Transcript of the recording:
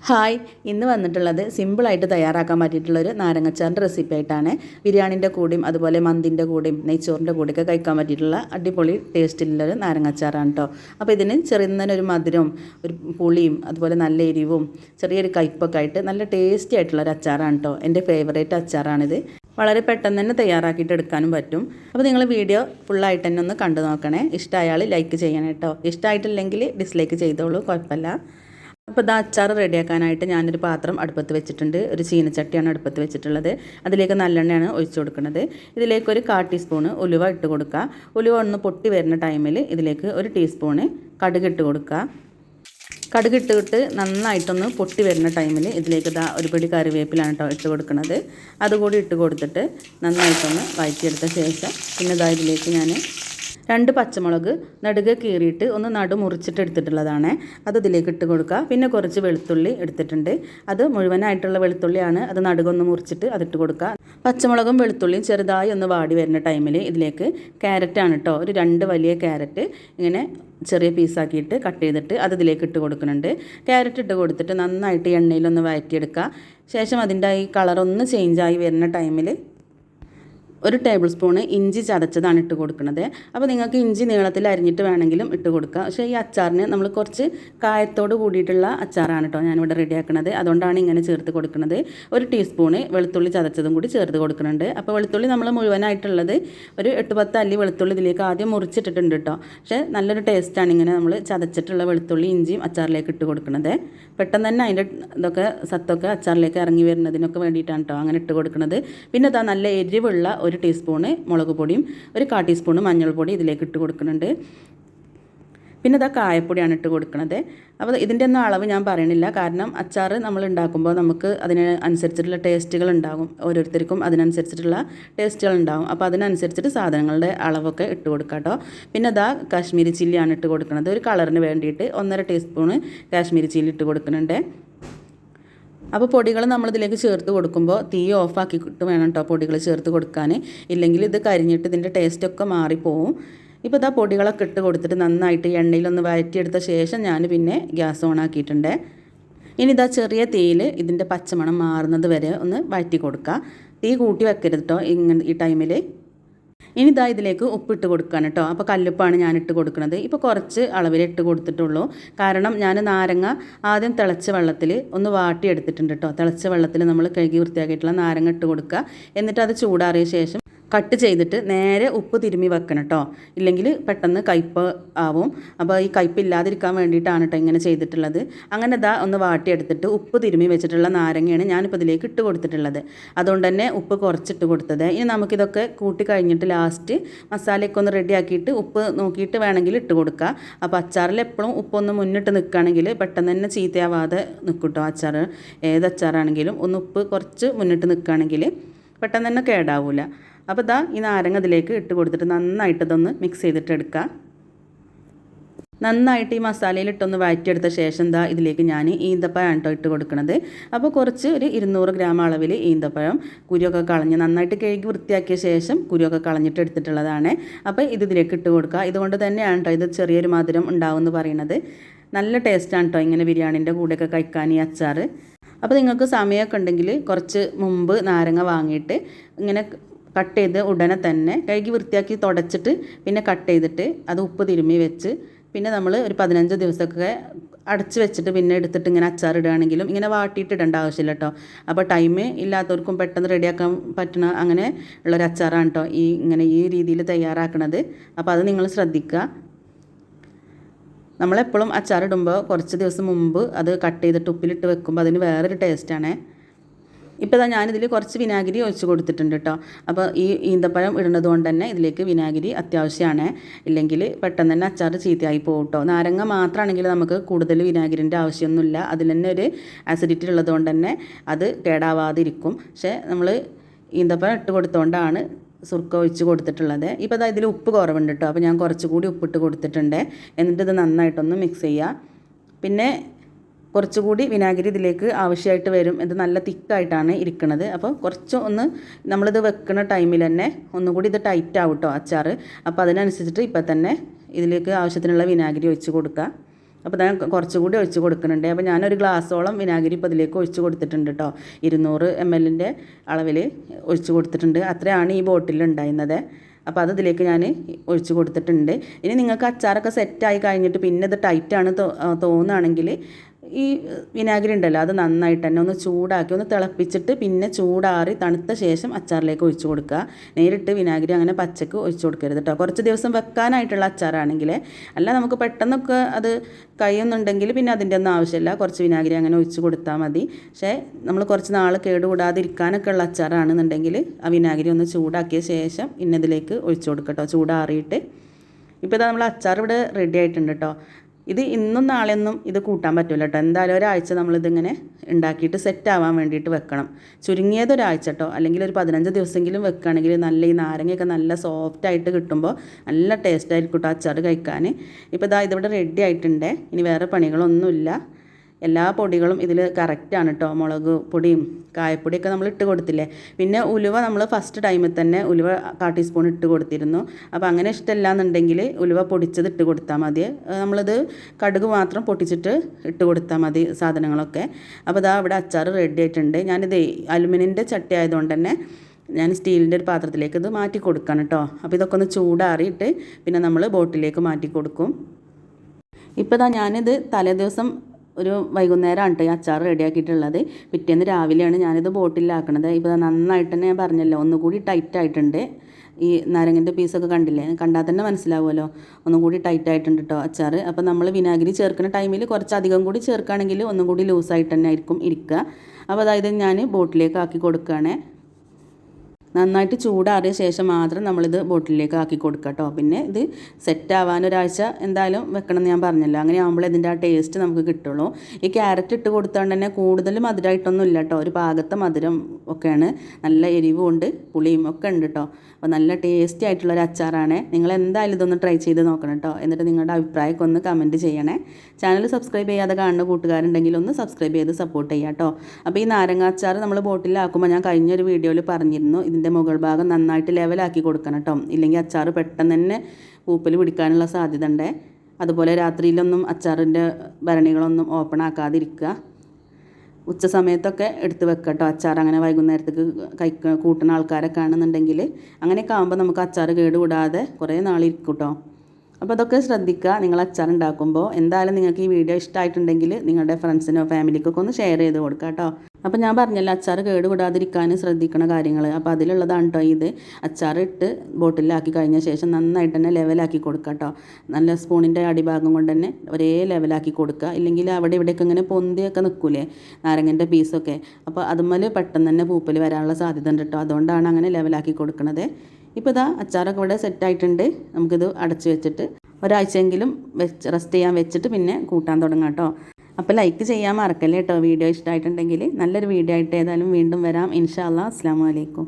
Hi. ഇന്ന് വന്നിട്ടുള്ളത് സിമ്പിളായിട്ട് തയ്യാറാക്കാൻ പറ്റിയിട്ടുള്ളൊരു നാരങ്ങച്ചാറിന്റെ റെസിപ്പി ആയിട്ടാണ്. ബിരിയാണിന്റെ കൂടെയും അതുപോലെ മന്തിന്റെ കൂടെയും നെയ്ച്ചോറിന്റെ കൂടെയൊക്കെ കഴിക്കാൻ പറ്റിയിട്ടുള്ള അടിപൊളി ടേസ്റ്റിലുള്ളൊരു നാരങ്ങച്ചാറാണ് കേട്ടോ അപ്പോൾ ഇതിന് ചെറുന്നതിനൊരു മധുരവും ഒരു പുളിയും അതുപോലെ നല്ല എരിവും ചെറിയൊരു കയ്പ്പൊക്കെ ആയിട്ട് നല്ല ടേസ്റ്റി ആയിട്ടുള്ളൊരു അച്ചാറാണ് കേട്ടോ എന്റെ ഫേവറേറ്റ് അച്ചാറാണിത്. വളരെ പെട്ടെന്ന് തന്നെ തയ്യാറാക്കിയിട്ട് എടുക്കാനും പറ്റും. അപ്പോൾ നിങ്ങൾ വീഡിയോ ഫുള്ളായിട്ട് തന്നെ ഒന്ന് കണ്ടു നോക്കണേ. ഇഷ്ടമായാൽ ലൈക്ക് ചെയ്യണം കേട്ടോ ഇഷ്ടമായിട്ടില്ലെങ്കിൽ ഡിസ്ലൈക്ക് ചെയ്തോളൂ. കുഴപ്പമില്ല. അപ്പോൾ ഇതാ അച്ചാർ റെഡിയാക്കാനായിട്ട് ഞാനൊരു പാത്രം അടുപ്പത്ത് വെച്ചിട്ടുണ്ട്. ഒരു ചീനച്ചട്ടിയാണ് അടുപ്പത്ത് വെച്ചിട്ടുള്ളത്. അതിലേക്ക് നല്ലെണ്ണയാണ് ഒഴിച്ചു കൊടുക്കുന്നത്. ഇതിലേക്ക് ഒരു കാ ടീസ്പൂണ് ഉലുവ ഇട്ട് കൊടുക്കുക. ഉലുവ ഒന്ന് പൊട്ടി വരുന്ന ടൈമിൽ ഇതിലേക്ക് ഒരു ടീസ്പൂണ് കടുക് ഇട്ട് കൊടുക്കുക. കടുക് ഇട്ടിട്ട് നന്നായിട്ടൊന്ന് പൊട്ടി വരുന്ന ടൈമിൽ ഇതിലേക്ക് ഇതാ ഒരു പിടി കറിവേപ്പിലാണ് കേട്ടോ ഇട്ട് കൊടുക്കുന്നത്. അതുകൂടി ഇട്ട് കൊടുത്തിട്ട് നന്നായിട്ടൊന്ന് വഴറ്റിയെടുത്ത ശേഷം പിന്നെ ഇതാ ഇതിലേക്ക് ഞാൻ രണ്ട് പച്ചമുളക് നടുകെ കീറിയിട്ട് ഒന്ന് നടു മുറിച്ചിട്ട് എടുത്തിട്ടുള്ളതാണ്. അത് ഇതിലേക്ക് ഇട്ട് കൊടുക്കുക. പിന്നെ കുറച്ച് വെളുത്തുള്ളി എടുത്തിട്ടുണ്ട്. അത് മുഴുവനായിട്ടുള്ള വെളുത്തുള്ളിയാണ്. അത് നടുകൊന്ന് മുറിച്ചിട്ട് അതിട്ട് കൊടുക്കുക. പച്ചമുളകും വെളുത്തുള്ളിയും ചെറുതായി ഒന്ന് വാടി വരുന്ന ടൈമിൽ ഇതിലേക്ക് ക്യാരറ്റാണ് കേട്ടോ ഒരു രണ്ട് വലിയ ക്യാരറ്റ് ഇങ്ങനെ ചെറിയ പീസാക്കിയിട്ട് കട്ട് ചെയ്തിട്ട് അത് ഇതിലേക്ക് ഇട്ട് കൊടുക്കുന്നുണ്ട്. ക്യാരറ്റ് ഇട്ട് കൊടുത്തിട്ട് നന്നായിട്ട് എണ്ണയിലൊന്ന് വഴറ്റിയെടുക്കുക ശേഷം അതിന്റെ ഈ കളറൊന്ന് ചേഞ്ചായി വരുന്ന ടൈമിൽ ഒരു ടേബിൾ സ്പൂണ് ഇഞ്ചി ചതച്ചതാണ് ഇട്ട് കൊടുക്കുന്നത്. അപ്പോൾ നിങ്ങൾക്ക് ഇഞ്ചി നീളത്തിൽ അരിഞ്ഞിട്ട് വേണമെങ്കിലും ഇട്ട് കൊടുക്കാം. പക്ഷേ ഈ അച്ചാറിന് നമ്മൾ കുറച്ച് കായത്തോട് കൂടിയിട്ടുള്ള അച്ചാറാണ് കേട്ടോ ഞാനിവിടെ റെഡിയാക്കുന്നത് അതുകൊണ്ടാണ് ഇങ്ങനെ ചേർത്ത് കൊടുക്കുന്നത് ഒരു ടീസ്പൂണ് വെളുത്തുള്ളി ചതച്ചതും കൂടി ചേർത്ത് കൊടുക്കുന്നുണ്ട് അപ്പോൾ വെളുത്തുള്ളി നമ്മൾ മുഴുവനായിട്ടുള്ളത് ഒരു എട്ട് പത്ത് അല്ലി വെളുത്തുള്ളി ഇതിലേക്ക് ആദ്യം മുറിച്ചിട്ടിട്ടുണ്ട് കേട്ടോ പക്ഷേ നല്ലൊരു ടേസ്റ്റാണ് ഇങ്ങനെ നമ്മൾ ചതച്ചിട്ടുള്ള വെളുത്തുള്ളി ഇഞ്ചിയും അച്ചാറിലേക്ക് ഇട്ട് കൊടുക്കുന്നത് പെട്ടെന്ന് തന്നെ അതിന്റെ ഇതൊക്കെ സത്തൊക്കെ അച്ചാറിലേക്ക് ഇറങ്ങി വരുന്നതിനൊക്കെ വേണ്ടിയിട്ടാണ് കേട്ടോ അങ്ങനെ ഇട്ട് കൊടുക്കുന്നത് പിന്നെ അതാ നല്ല എരിവുള്ള ഒരു ടീസ്പൂണ് മുളക് പൊടിയും ഒരു കാ ടീസ്പൂണ് മഞ്ഞൾപ്പൊടി ഇതിലേക്ക് ഇട്ട് കൊടുക്കുന്നുണ്ട്. പിന്നെ ഇതാ കായപ്പൊടിയാണ് ഇട്ട് കൊടുക്കുന്നത് അപ്പോൾ ഇതിന്റെ ഒന്നും അളവ് ഞാൻ പറയണില്ല. കാരണം അച്ചാർ നമ്മൾ ഉണ്ടാക്കുമ്പോൾ നമുക്ക് അതിന് അനുസരിച്ചിട്ടുള്ള ടേസ്റ്റുകൾ ഉണ്ടാകും. ഓരോരുത്തർക്കും അതിനനുസരിച്ചിട്ടുള്ള ടേസ്റ്റുകൾ ഉണ്ടാകും. അപ്പോൾ അതിനനുസരിച്ചിട്ട് സാധനങ്ങളുടെ അളവൊക്കെ ഇട്ട് കൊടുക്കുക കേട്ടോ. പിന്നെ ഇതാ കാശ്മീരി ചില്ലിയാണ് ഇട്ട് കൊടുക്കുന്നത് ഒരു കളറിന് വേണ്ടിയിട്ട് ഒന്നര ടീസ്പൂണ് കാശ്മീരി ചില്ലി ഇട്ട് കൊടുക്കുന്നുണ്ട്. അപ്പോൾ പൊടികൾ നമ്മളിതിലേക്ക് ചേർത്ത് കൊടുക്കുമ്പോൾ തീ ഓഫാക്കിയിട്ട് വേണം കേട്ടോ പൊടികൾ ചേർത്ത് കൊടുക്കാൻ ഇല്ലെങ്കിൽ ഇത് കരിഞ്ഞിട്ട് ഇതിന്റെ ടേസ്റ്റൊക്കെ മാറിപ്പോവും. ഇപ്പോൾ ഇതാ പൊടികളൊക്കെ ഇട്ട് കൊടുത്തിട്ട് നന്നായിട്ട് എണ്ണയിലൊന്ന് വഴറ്റിയെടുത്ത ശേഷം ഞാൻ പിന്നെ ഗ്യാസ് ഓൺ ആക്കിയിട്ടുണ്ട്. ഇനി ഇതാ ചെറിയ തീയിൽ ഇതിന്റെ പച്ചമണം മാറുന്നത് വരെ ഒന്ന് വഴറ്റി കൊടുക്കുക തീ കൂട്ടി വെക്കരുത് കേട്ടോ ഇങ്ങനെ ഈ ടൈമിൽ ഇനി ഇതാ ഇതിലേക്ക് ഉപ്പിട്ട് കൊടുക്കാൻ കേട്ടോ. അപ്പോൾ കല്ലുപ്പാണ് ഞാൻ ഇട്ട് കൊടുക്കുന്നത്. ഇപ്പോൾ കുറച്ച് അളവിൽ ഇട്ട് കൊടുത്തിട്ടുള്ളൂ. കാരണം ഞാൻ നാരങ്ങ ആദ്യം തിളച്ച വെള്ളത്തിൽ ഒന്ന് വാട്ടി എടുത്തിട്ടുണ്ട് കേട്ടോ. തിളച്ച വെള്ളത്തിൽ നമ്മൾ കഴുകി വൃത്തിയാക്കിയിട്ടുള്ള നാരങ്ങ ഇട്ട് കൊടുക്കുക. എന്നിട്ട് അത് ചൂടാറിയ ശേഷം കട്ട് ചെയ്തിട്ട് നേരെ ഉപ്പ് തിരുമ്മി വെക്കണം കേട്ടോ ഇല്ലെങ്കിൽ പെട്ടെന്ന് കയ്പ്പ് ആവും. അപ്പോൾ ഈ കയ്പ്പ് ഇല്ലാതിരിക്കാൻ വേണ്ടിയിട്ടാണ് കേട്ടോ ഇങ്ങനെ ചെയ്തിട്ടുള്ളത്. അങ്ങനെ ഇതാ ഒന്ന് വാട്ടിയെടുത്തിട്ട് ഉപ്പ് തിരുമ്മി വെച്ചിട്ടുള്ള നാരങ്ങയാണ് ഞാനിപ്പോൾ ഇതിലേക്ക് ഇട്ട് കൊടുത്തിട്ടുള്ളത്. അതുകൊണ്ട് തന്നെ ഉപ്പ് കുറച്ചിട്ട് കൊടുത്തത്. ഇനി നമുക്കിതൊക്കെ കൂട്ടി കഴിഞ്ഞിട്ട് ലാസ്റ്റ് മസാലയൊക്കെ ഒന്ന് റെഡിയാക്കിയിട്ട് ഉപ്പ് നോക്കിയിട്ട് വേണമെങ്കിൽ ഇട്ട് കൊടുക്കുക അപ്പോൾ അച്ചാറിൽ എപ്പോഴും ഉപ്പൊന്ന് മുന്നിട്ട് നിൽക്കുകയാണെങ്കിൽ പെട്ടെന്ന് തന്നെ ചീത്തയാവാതെ നിൽക്കും കേട്ടോ അച്ചാർ ഏത് അച്ചാറാണെങ്കിലും ഒന്ന് ഉപ്പ് കുറച്ച് മുന്നിട്ട് നിൽക്കുകയാണെങ്കിൽ പെട്ടെന്ന് തന്നെ കേടാവില്ല അപ്പോൾ ഇതാ ഈ നാരങ്ങ അതിലേക്ക് ഇട്ട് കൊടുത്തിട്ട് നന്നായിട്ട് ഇതൊന്ന് മിക്സ് ചെയ്തിട്ട് എടുക്കുക നന്നായിട്ട് ഈ മസാലയിൽ ഇട്ടൊന്ന് വഴറ്റിയെടുത്ത ശേഷം ദാ ഇതിലേക്ക് ഞാൻ ഈന്തപ്പഴം കേട്ടോ ഇട്ട് കൊടുക്കുന്നത് അപ്പോൾ കുറച്ച് ഒരു ഇരുന്നൂറ് ഗ്രാം അളവിൽ ഈന്തപ്പഴം കുരുവൊക്കെ കളഞ്ഞ് നന്നായിട്ട് കഴുകി വൃത്തിയാക്കിയ ശേഷം കുരുവൊക്കെ കളഞ്ഞിട്ട് എടുത്തിട്ടുള്ളതാണ്. അപ്പോൾ ഇത് ഇതിലേക്ക് ഇട്ട് കൊടുക്കുക ഇതുകൊണ്ട് തന്നെയാണ് കേട്ടോ ഇത് ചെറിയൊരു മധുരം ഉണ്ടാവുമെന്ന് പറയുന്നത് നല്ല ടേസ്റ്റാണ് കേട്ടോ ഇങ്ങനെ ബിരിയാണിന്റെ കൂടെയൊക്കെ കഴിക്കാൻ ഈ അച്ചാർ അപ്പോൾ നിങ്ങൾക്ക് സമയമൊക്കെ ഉണ്ടെങ്കിൽ കുറച്ച് മുമ്പ് നാരങ്ങ വാങ്ങിയിട്ട് ഇങ്ങനെ കട്ട് ചെയ്ത് ഉടനെ തന്നെ കഴുകി വൃത്തിയാക്കി തുടച്ചിട്ട് പിന്നെ കട്ട് ചെയ്തിട്ട് അത് ഉപ്പ് തിരുമ്മി വെച്ച് പിന്നെ നമ്മൾ ഒരു പതിനഞ്ച് ദിവസമൊക്കെ അടച്ചു വെച്ചിട്ട് പിന്നെ എടുത്തിട്ട് ഇങ്ങനെ അച്ചാർ ഇടുകയാണെങ്കിലും ഇങ്ങനെ വാട്ടിയിട്ട് ഇടേണ്ട ആവശ്യമില്ല കേട്ടോ. അപ്പോൾ ടൈം ഇല്ലാത്തവർക്കും പെട്ടെന്ന് റെഡിയാക്കാൻ പറ്റണ അങ്ങനെ ഉള്ളൊരു അച്ചാറാണ് കേട്ടോ ഈ ഇങ്ങനെ ഈ രീതിയിൽ തയ്യാറാക്കണത്. അപ്പോൾ അത് നിങ്ങൾ ശ്രദ്ധിക്കുക. നമ്മളെപ്പോഴും അച്ചാറിടുമ്പോൾ കുറച്ച് ദിവസം മുമ്പ് അത് കട്ട് ചെയ്തിട്ട് ഉപ്പിലിട്ട് വെക്കുമ്പോൾ അതിന് വേറൊരു ടേസ്റ്റാണ് ഇപ്പോൾ ഇതാ ഞാനിതിൽ കുറച്ച് വിനാഗിരി ഒഴിച്ച് കൊടുത്തിട്ടുണ്ട് കേട്ടോ അപ്പോൾ ഈ ഈന്തപ്പഴം ഇടുന്നത് കൊണ്ട് തന്നെ ഇതിലേക്ക് വിനാഗിരി അത്യാവശ്യമാണ് ഇല്ലെങ്കിൽ പെട്ടെന്ന് തന്നെ അച്ചാർ ചീത്തയായി പോകും കേട്ടോ നാരങ്ങ മാത്രമാണെങ്കിൽ നമുക്ക് കൂടുതൽ വിനാഗിരിന്റെ ആവശ്യമൊന്നുമില്ല. അതിൽ തന്നെ ഒരു ആസിഡിറ്റി ഉള്ളത് കൊണ്ട് തന്നെ അത് കേടാവാതിരിക്കും. പക്ഷേ നമ്മൾ ഈന്തപ്പഴം ഇട്ട് കൊടുത്തുകൊണ്ടാണ് സുർക്ക ഒഴിച്ച് കൊടുത്തിട്ടുള്ളത്. ഇപ്പോൾ അതായത് ഇതിൽ ഉപ്പ് കുറവുണ്ട് കേട്ടോ അപ്പോൾ ഞാൻ കുറച്ചുകൂടി ഉപ്പിട്ട് കൊടുത്തിട്ടുണ്ട്. എന്നിട്ട് ഇത് നന്നായിട്ടൊന്ന് മിക്സ് ചെയ്യുക പിന്നെ കുറച്ചുകൂടി വിനാഗിരി ഇതിലേക്ക് ആവശ്യമായിട്ട് വരും. ഇത് നല്ല തിക്കായിട്ടാണ് ഇരിക്കുന്നത് അപ്പോൾ കുറച്ച് ഒന്ന് നമ്മളിത് വെക്കുന്ന ടൈമിൽ തന്നെ ഒന്നുകൂടി ഇത് ടൈറ്റ് ആവും കേട്ടോ അച്ചാർ അപ്പോൾ അതിനനുസരിച്ചിട്ട് ഇപ്പം തന്നെ ഇതിലേക്ക് ആവശ്യത്തിനുള്ള വിനാഗിരി ഒഴിച്ച് കൊടുക്കുക അപ്പോൾ ഞാൻ കുറച്ചുകൂടി ഒഴിച്ച് കൊടുക്കുന്നുണ്ട്. അപ്പോൾ ഞാനൊരു ഗ്ലാസ്സോളം വിനാഗിരി ഇപ്പോൾ ഇതിലേക്ക് ഒഴിച്ച് കൊടുത്തിട്ടുണ്ട് കേട്ടോ ഇരുന്നൂറ് എം എല്ലിന്റെ അളവിൽ ഒഴിച്ച് കൊടുത്തിട്ടുണ്ട്. അത്രയാണ് ഈ ബോട്ടിൽ ഉണ്ടായിരുന്നത്. അപ്പോൾ അത് ഇതിലേക്ക് ഞാൻ ഒഴിച്ച് കൊടുത്തിട്ടുണ്ട്. ഇനി നിങ്ങൾക്ക് അച്ചാറൊക്കെ സെറ്റായി കഴിഞ്ഞിട്ട് പിന്നെ ഇത് ടൈറ്റാണ് തോന്നുകയാണെങ്കിൽ ഈ വിനാഗിരി ഉണ്ടല്ലോ അത് നന്നായിട്ട് തന്നെ ഒന്ന് ചൂടാക്കി ഒന്ന് തിളപ്പിച്ചിട്ട് പിന്നെ ചൂടാറി തണുത്ത ശേഷം അച്ചാറിലേക്ക് ഒഴിച്ചു കൊടുക്കുക. നേരിട്ട് വിനാഗിരി അങ്ങനെ പച്ചക്ക് ഒഴിച്ചു കൊടുക്കരുത് കേട്ടോ കുറച്ച് ദിവസം വെക്കാനായിട്ടുള്ള അച്ചാറാണെങ്കിൽ അല്ല നമുക്ക് പെട്ടെന്നൊക്കെ അത് കഴിയുന്നുണ്ടെങ്കിൽ പിന്നെ അതിന്റെ ഒന്നും ആവശ്യമില്ല. കുറച്ച് വിനാഗിരി അങ്ങനെ ഒഴിച്ചു കൊടുത്താൽ മതി. പക്ഷേ നമ്മൾ കുറച്ച് നാൾ കേടുകൂടാതിരിക്കാനൊക്കെ ഉള്ള അച്ചാറാണെന്നുണ്ടെങ്കിൽ ആ വിനാഗിരി ഒന്ന് ചൂടാക്കിയ ശേഷം ഇന്നതിലേക്ക് ഒഴിച്ചു കൊടുക്കട്ടോ ചൂടാറിയിട്ട്. ഇപ്പോൾ ഇതാ നമ്മൾ അച്ചാർ ഇവിടെ റെഡി ആയിട്ടുണ്ട് കേട്ടോ ഇത് ഇന്നും നാളെയൊന്നും ഇത് കൂട്ടാൻ പറ്റില്ല കേട്ടോ എന്തായാലും ഒരാഴ്ച നമ്മളിതിങ്ങനെ ഉണ്ടാക്കിയിട്ട് സെറ്റ് ആവാൻ വേണ്ടിയിട്ട് വെക്കണം. ചുരുങ്ങിയത് ഒരാഴ്ച കേട്ടോ അല്ലെങ്കിൽ ഒരു പതിനഞ്ച് ദിവസമെങ്കിലും വെക്കുകയാണെങ്കിൽ നല്ല ഈ നാരങ്ങയൊക്കെ നല്ല സോഫ്റ്റ് ആയിട്ട് കിട്ടുമ്പോൾ നല്ല ടേസ്റ്റ് ആയിരിക്കും കേട്ടോ അച്ചാർ കഴിക്കാൻ. ഇപ്പോൾ ഇതാ ഇതിവിടെ റെഡി ആയിട്ടുണ്ട്. ഇനി വേറെ പണികളൊന്നുമില്ല. എല്ലാ പൊടികളും ഇതിൽ കറക്റ്റാണ് കേട്ടോ മുളക് പൊടിയും കായപ്പൊടിയൊക്കെ നമ്മൾ ഇട്ട് കൊടുത്തില്ലേ? പിന്നെ ഉലുവ നമ്മൾ ഫസ്റ്റ് ടൈമിൽ തന്നെ ഉലുവ കാ ടീസ്പൂൺ ഇട്ട് കൊടുത്തിരുന്നു. അപ്പോൾ അങ്ങനെ ഇഷ്ടമല്ല എന്നുണ്ടെങ്കിൽ ഉലുവ പൊടിച്ചത് ഇട്ട് കൊടുത്താൽ മതി. നമ്മളിത് കടുക് മാത്രം പൊട്ടിച്ചിട്ട് ഇട്ട് കൊടുത്താൽ മതി സാധനങ്ങളൊക്കെ. അപ്പോൾ ഇതാ ഇവിടെ അച്ചാർ റെഡി ആയിട്ടുണ്ട്. ഞാനിത് അലുമിനിയന്റെ ചട്ടി ആയതുകൊണ്ട് തന്നെ ഞാൻ സ്റ്റീലിന്റെ ഒരു പാത്രത്തിലേക്ക് ഇത് മാറ്റി കൊടുക്കണം കേട്ടോ അപ്പോൾ ഇതൊക്കെ ഒന്ന് ചൂടാറിയിട്ട് പിന്നെ നമ്മൾ ബോട്ടിലേക്ക് മാറ്റി കൊടുക്കും. ഇപ്പോൾ ഇതാ ഞാനിത് തലേദിവസം ഒരു വൈകുന്നേരമാണ് കേട്ടോ ഈ അച്ചാർ റെഡിയാക്കിയിട്ടുള്ളത്. പിറ്റേന്ന് രാവിലെയാണ് ഞാനിത് ബോട്ടിലാക്കണത്. ഇപ്പോൾ നന്നായിട്ട് തന്നെ ഞാൻ പറഞ്ഞല്ലോ ഒന്നുകൂടി ടൈറ്റ് ആയിട്ടുണ്ട്. ഈ നാരങ്ങന്റെ പീസൊക്കെ കണ്ടില്ലേ? കണ്ടാൽ തന്നെ മനസ്സിലാവുമല്ലോ. ഒന്നും കൂടി ടൈറ്റ് ആയിട്ടുണ്ട് കേട്ടോ അച്ചാർ. അപ്പോൾ നമ്മൾ വിനാഗിരി ചേർക്കുന്ന ടൈമിൽ കുറച്ചധികം കൂടി ചേർക്കുകയാണെങ്കിൽ ഒന്നും കൂടി ലൂസായിട്ട് തന്നെ ആയിരിക്കും ഇരിക്കുക. അപ്പോൾ അതായത് ഞാൻ ബോട്ടിലേക്ക് ആക്കി കൊടുക്കുകയാണേ. നന്നായിട്ട് ചൂടാറിയ ശേഷം മാത്രം നമ്മളിത് ബോട്ടിലേക്ക് ആക്കി കൊടുക്കുക കേട്ടോ. പിന്നെ ഇത് സെറ്റ് ആവാൻ ഒരാഴ്ച എന്തായാലും വെക്കണം എന്ന് ഞാൻ പറഞ്ഞല്ലോ. അങ്ങനെ ആകുമ്പോൾ ഇതിന്റെ ആ ടേസ്റ്റ് നമുക്ക് കിട്ടുള്ളൂ. ഈ ക്യാരറ്റ് ഇട്ട് കൊടുത്തോണ്ട് തന്നെ കൂടുതൽ മധുരമായിട്ടൊന്നും ഇല്ല കേട്ടോ. ഒരു പാകത്തെ മധുരം ഒക്കെയാണ്. നല്ല എരിവും ഉണ്ട് പുളിയും ഒക്കെ ഉണ്ട് കേട്ടോ അപ്പോൾ നല്ല ടേസ്റ്റി ആയിട്ടുള്ള ഒരു അച്ചാറാണ്. നിങ്ങൾ എന്തായാലും ഇതൊന്ന് ട്രൈ ചെയ്ത് നോക്കണം കേട്ടോ എന്നിട്ട് നിങ്ങളുടെ അഭിപ്രായമൊക്കെ ഒന്ന് കമന്റ് ചെയ്യണേ. ചാനൽ സബ്സ്ക്രൈബ് ചെയ്യാതെ കാണുന്ന കൂട്ടുകാരുണ്ടെങ്കിൽ ഒന്ന് സബ്സ്ക്രൈബ് ചെയ്ത് സപ്പോർട്ട് ചെയ്യാം കേട്ടോ അപ്പോൾ ഈ നാരങ്ങ അച്ചാർ നമ്മൾ ബോട്ടിലാക്കുമ്പോൾ ഞാൻ കഴിഞ്ഞൊരു വീഡിയോയിൽ പറഞ്ഞിരുന്നു ഇതിന്റെ മുകൾ ഭാഗം നന്നായിട്ട് ലെവലാക്കി കൊടുക്കണം കേട്ടോ ഇല്ലെങ്കിൽ അച്ചാർ പെട്ടെന്ന് തന്നെ പൂപ്പൽ പിടിക്കാനുള്ള സാധ്യത ഉണ്ട്. അതുപോലെ രാത്രിയിലൊന്നും അച്ചാറിന്റെ ഭരണികളൊന്നും ഓപ്പൺ ആക്കാതിരിക്കുക. ഉച്ച സമയത്തൊക്കെ എടുത്ത് വെക്കാം കേട്ടോ അച്ചാർ അങ്ങനെ വൈകുന്നേരത്തേക്ക് കഴിക്ക കൂട്ടുന്ന ആൾക്കാരൊക്കെ ആണെന്നുണ്ടെങ്കിൽ അങ്ങനെയൊക്കെ ആകുമ്പോൾ നമുക്ക് അച്ചാർ കേടുകൂടാതെ കുറേ നാളിരിക്കും കേട്ടോ അപ്പോൾ അതൊക്കെ ശ്രദ്ധിക്കുക. നിങ്ങൾ അച്ചാർ ഉണ്ടാക്കുമ്പോൾ എന്തായാലും നിങ്ങൾക്ക് ഈ വീഡിയോ ഇഷ്ടമായിട്ടുണ്ടെങ്കിൽ നിങ്ങളുടെ ഫ്രണ്ട്സിനോ ഫാമിലിക്കൊക്കെ ഒന്ന് ഷെയർ ചെയ്ത് കൊടുക്കുക കേട്ടോ. അപ്പോൾ ഞാൻ പറഞ്ഞല്ലോ അച്ചാർ കേടുകൂടാതിരിക്കാൻ ശ്രദ്ധിക്കണ കാര്യങ്ങൾ. അപ്പോൾ അതിലുള്ളതാണ് കേട്ടോ ഇത്. അച്ചാർ ഇട്ട് ബോട്ടിലാക്കി കഴിഞ്ഞ ശേഷം നന്നായിട്ട് തന്നെ ലെവലാക്കി കൊടുക്കുക കേട്ടോ. നല്ല സ്പൂണിന്റെ അടിഭാഗം കൊണ്ട് തന്നെ ഒരേ ലെവലാക്കി കൊടുക്കുക. ഇല്ലെങ്കിൽ അവിടെ ഇവിടെയൊക്കെ ഇങ്ങനെ പൊന്തിയൊക്കെ നിൽക്കൂലേ നാരങ്ങന്റെ പീസൊക്കെ അപ്പോൾ അതുമ്മൽ പെട്ടെന്ന് തന്നെ പൂപ്പൽ വരാനുള്ള സാധ്യത ഉണ്ട് കേട്ടോ. അതുകൊണ്ടാണ് അങ്ങനെ ലെവലാക്കി കൊടുക്കുന്നത് ഇപ്പോൾ ഇതാ അച്ചാറൊക്കെ ഇവിടെ സെറ്റായിട്ടുണ്ട്. നമുക്കിത് അടച്ചു വെച്ചിട്ട് ഒരാഴ്ചയെങ്കിലും വെച്ച് റെസ്റ്റ് ചെയ്യാൻ വെച്ചിട്ട് പിന്നെ കൂട്ടാൻ തുടങ്ങാം കേട്ടോ. അപ്പോൾ ലൈക്ക് ചെയ്യാൻ മറക്കല്ലേ കേട്ടോ. വീഡിയോ ഇഷ്ടമായിട്ടുണ്ടെങ്കിൽ നല്ലൊരു വീഡിയോ ആയിട്ട് ഏതായാലും വീണ്ടും വരാം. ഇൻഷാ അല്ലാ അസ്സാം വലൈക്കും